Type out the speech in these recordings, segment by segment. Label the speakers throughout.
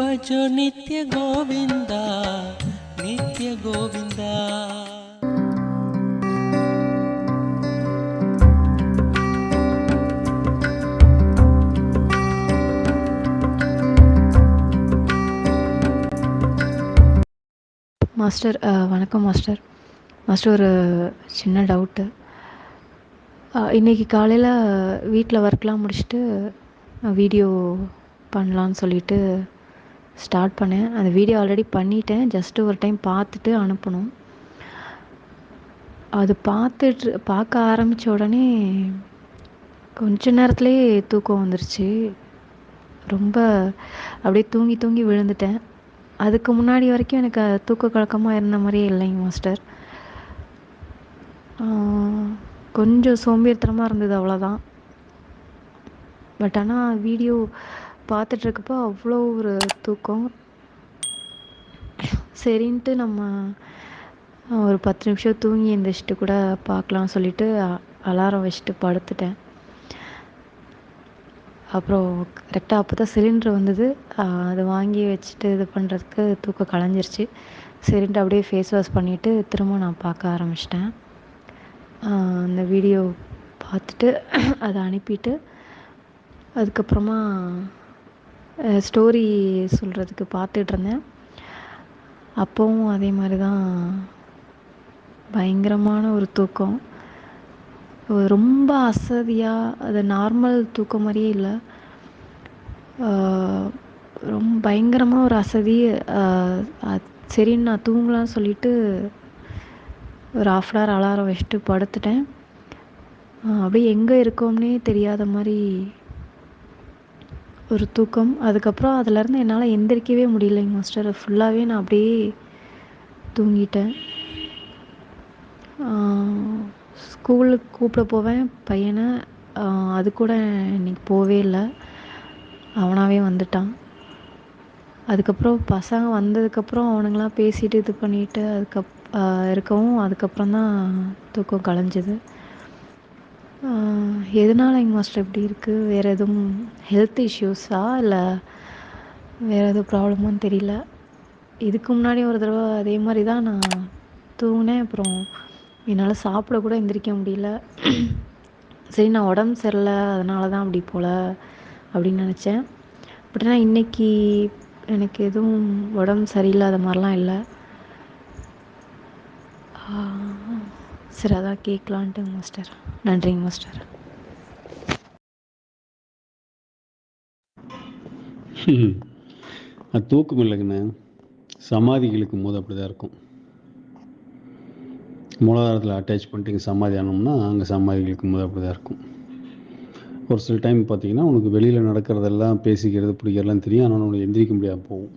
Speaker 1: भजो नित्य गोविन्दा नित्य गोविन्दा
Speaker 2: மாஸ்டர் வணக்கம் மாஸ்டர் மாஸ்டர் ஒரு சின்ன டவுட்டு இன்றைக்கி காலையில் வீட்டில் ஒர்க்லாம் முடிச்சுட்டு வீடியோ பண்ணலான்னு சொல்லிட்டு ஸ்டார்ட் பண்ணேன். அந்த வீடியோ ஆல்ரெடி பண்ணிட்டேன். ஜஸ்ட்டு ஒரு டைம் பார்த்துட்டு அனுப்பணும். அது பார்த்துட்டு பார்க்க ஆரம்பித்த உடனே கொஞ்ச நேரத்துலேயே தூக்கம் வந்துருச்சு. ரொம்ப அப்படியே தூங்கி தூங்கி விழுந்துட்டேன். அதுக்கு முன்னாடி வரைக்கும் எனக்கு தூக்க கலக்கமாக இருந்த மாதிரியே இல்லைங்க மாஸ்டர் கொஞ்சம் சோம்பேறித்தனமாக இருந்தது அவ்வளோதான் பட் ஆனால் வீடியோ பார்த்துட்ருக்கப்போ அவ்வளோ ஒரு தூக்கம். சரின்ட்டு நம்ம ஒரு பத்து நிமிஷம் தூங்கி எழுந்திரிச்சிட்டு கூட பார்க்கலாம் சொல்லிட்டு அலாரம் வச்சுட்டு படுத்துட்டேன். அப்புறம் கரெக்டாக அப்போ தான் சிலிண்ட்ரு வந்தது. அதை அது வாங்கி வச்சுட்டு இது பண்ணுறதுக்கு தூக்கம் கலைஞ்சிருச்சு. சரின்ட்டு அப்படியே ஃபேஸ் வாஷ் பண்ணிவிட்டு திரும்ப நான் பார்க்க ஆரம்பிச்சிட்டேன். அந்த வீடியோ பார்த்துட்டு அதை அனுப்பிட்டு அதுக்கப்புறமா ஸ்டோரி சொல்கிறதுக்கு பார்த்துட்டு இருந்தேன் அப்போவும் அதே மாதிரி தான் பயங்கரமான ஒரு தூக்கம். ரொம்ப அசதியாக அது நார்மல் தூக்கம் மாதிரியே இல்லை. ரொம்ப பயங்கரமாக ஒரு அசதி அது சரின்னு நான் தூங்கலாம்னு சொல்லிட்டு ஒரு ஆஃப் அன் ஹவர் அலாரம் வச்சுட்டு படுத்துட்டேன். அப்படியே எங்கே இருக்கோம்னே தெரியாத மாதிரி ஒரு தூக்கம். அதுக்கப்புறம் அதுலேருந்து என்னால் எந்திரிக்கவே முடியலைங்க மாஸ்டர் ஃபுல்லாகவே நான் அப்படியே தூங்கிட்டேன். ஸ்கூலுக்கு கூப்பிட போவேன் பையனை. அது கூட இன்னைக்கு போகவே இல்லை. அவனாகவே வந்துட்டான். அதுக்கப்புறம் பசங்க வந்ததுக்கப்புறம் அவனுங்களாம் பேசிட்டு இது பண்ணிட்டு அதுக்கப் இருக்கவும் அதுக்கப்புறம் தான் தூக்கம் கலைஞ்சிது. எதனால எங்கள் மாஸ்டர் இப்படி இருக்குது வேறு எதுவும் ஹெல்த் இஷ்யூஸா இல்லை வேறு எதுவும் ப்ராப்ளமான்னு தெரியல. இதுக்கு முன்னாடி ஒரு தடவை அதே மாதிரி தான் நான் தூங்கினேன். அப்புறம் என்னால் சாப்பிட கூட எந்திரிக்க முடியல. சரி நான் உடம்பு சரியில்லை. அதனால தான் அப்படி போல் அப்படின்னு நினச்சேன். பட் ஆனால் இன்னைக்கு எனக்கு எதுவும் உடம்பு சரியில்லாத மாதிரிலாம் இல்லை. சரி அதான் கேட்கலான்ட்டுங்க மாஸ்டர் நன்றிங்க மாஸ்டர்
Speaker 3: அது தூக்கம் இல்லைங்கண்ணே. சமாதிக்கு போது அப்படி தான் இருக்கும். மூலாதாரத்தில் அட்டாச் பண்ணிட்டு இங்கே சமாதி ஆனோம்னா அங்கே சமாதிகளுக்கு போது அப்படி தான் இருக்கும். ஒரு சில டைம் பார்த்தீங்கன்னா உனக்கு வெளியில் நடக்கிறதெல்லாம் பேசிக்கிறது பிடிக்கிறதெல்லாம் தெரியும். ஆனால் உனக்கு எந்திரிக்க முடியாது போகும்.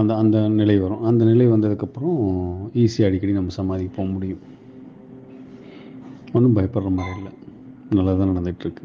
Speaker 3: அந்த அந்த நிலை வரும். அந்த நிலை வந்ததுக்கப்புறம் ஈஸியாக அடிக்கடி நம்ம சமாதிக்கு போக முடியும். ஒன்றும் பயப்படுற மாதிரி இல்லை. நல்லா தான் நடந்துகிட்ருக்கு